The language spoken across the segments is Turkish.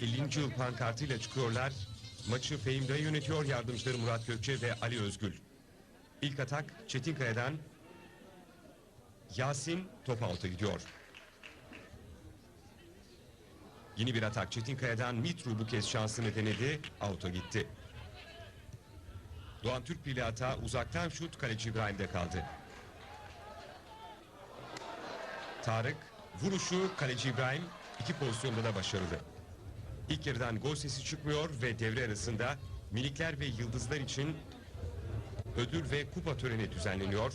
50. yıl pankartıyla çıkıyorlar. Maçı Fehim Dayı yönetiyor. Yardımcıları Murat Gökçe ve Ali Özgül. İlk atak Çetinkaya'dan Yasin top out'a gidiyor. Yeni bir atak Çetinkaya'dan Mitru bu kez şansını denedi. Out'a gitti. Doğan Türk Birliği hata uzaktan şut kaleci İbrahim'de kaldı. Tarık vuruşu kaleci İbrahim iki pozisyonda da başarılı. İlk yarıdan gol sesi çıkmıyor ve devre arasında minikler ve yıldızlar için ödül ve kupa töreni düzenleniyor.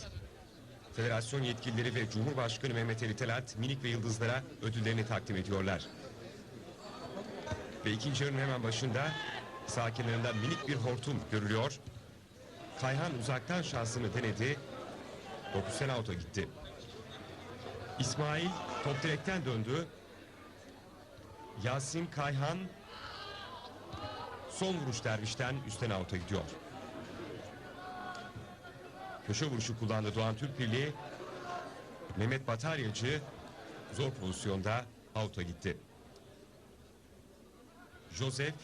Federasyon yetkilileri ve Cumhurbaşkanı Mehmet Ali Telat minik ve yıldızlara ödüllerini takdim ediyorlar. Ve ikinci yarının hemen başında kenarında minik bir hortum görülüyor. Kayhan uzaktan şansını denedi. 9 sene out'a gitti. İsmail top direkten döndü. Yasin Kayhan son vuruş dervişten üstten out'a gidiyor. Köşe vuruşu kullandı Doğan Türk Birliği. Mehmet Bataryacı zor pozisyonda out'a gitti. Joseph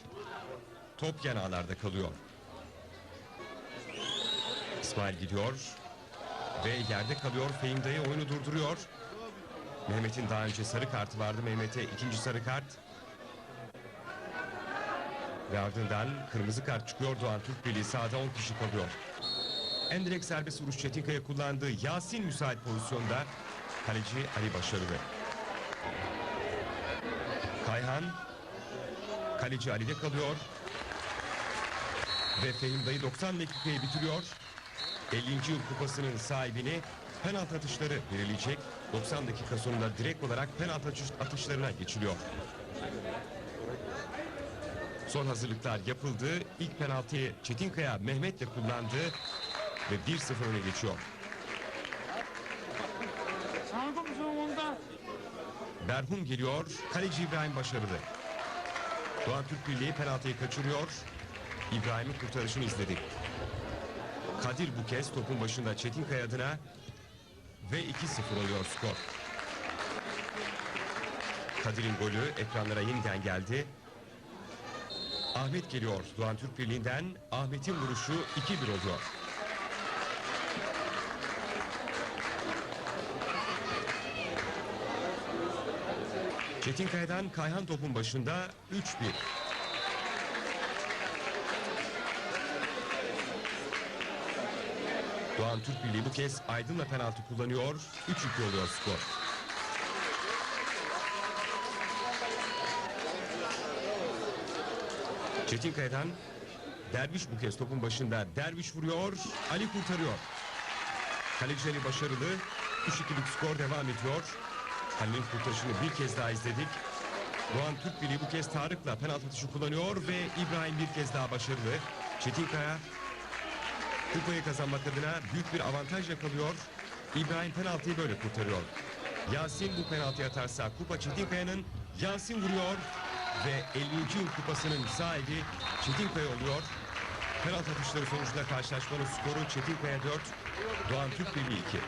top yanağlarda kalıyor. İsmail gidiyor ve yerde kalıyor. Fehim Dayı oyunu durduruyor. Mehmet'in daha önce sarı kartı vardı. Mehmet'e ikinci sarı kart. Ve ardından kırmızı kart çıkıyor. Doğan Türk Birliği sahada 10 kişi kalıyor. Endirek serbest vuruş Çetinkaya kullandı. Yasin müsait pozisyonda. Kaleci Ali başarılı. Kayhan Kaleci Ali'de kalıyor. Ve Fehim Dayı 90 dakikayı bitiriyor. 50. yıl kupasının sahibini penaltı atışları verilecek. 90 dakika sonunda direkt olarak penaltı atışlarına geçiliyor. Son hazırlıklar yapıldı. İlk penaltıyı Çetinkaya Mehmet de kullandı ve 1-0 öne geçiyor. Berhum geliyor. Kaleci İbrahim başarılı. Doğan Türk Birliği penaltıyı kaçırıyor. İbrahim'in kurtarışını izledik. Kadir bu kez topun başında Çetinkaya adına ve 2-0 oluyor skor. Kadir'in golü ekranlara yeniden geldi. Ahmet geliyor Doğan Türk Birliği'nden. Ahmet'in vuruşu 2-1 oluyor. Çetinkaya'dan Kayhan topun başında 3-1. Doğan Türk Birliği bu kez Aydın'la penaltı kullanıyor. 3-2 oluyor skor. Çetinkaya'dan Derviş bu kez topun başında. Derviş vuruyor. Ali kurtarıyor. Kaleci Ali başarılı. 3-2'lik skor devam ediyor. Halil'in kurtarışını bir kez daha izledik. Doğan Türk Birliği bu kez Tarık'la penaltı atışı kullanıyor ve İbrahim bir kez daha başarılı. Çetinkaya kupayı kazanmak adına büyük bir avantaj yakalıyor. İbrahim penaltıyı böyle kurtarıyor. Yasin bu penaltıyı atarsa kupa Çetinkaya'nın Yasin vuruyor ve 50. yıl kupasının sahibi Çetinkaya oluyor. Penaltı atışları sonucunda karşılaşmanın skoru Çetinkaya 4, Doğan Türk Birliği 2.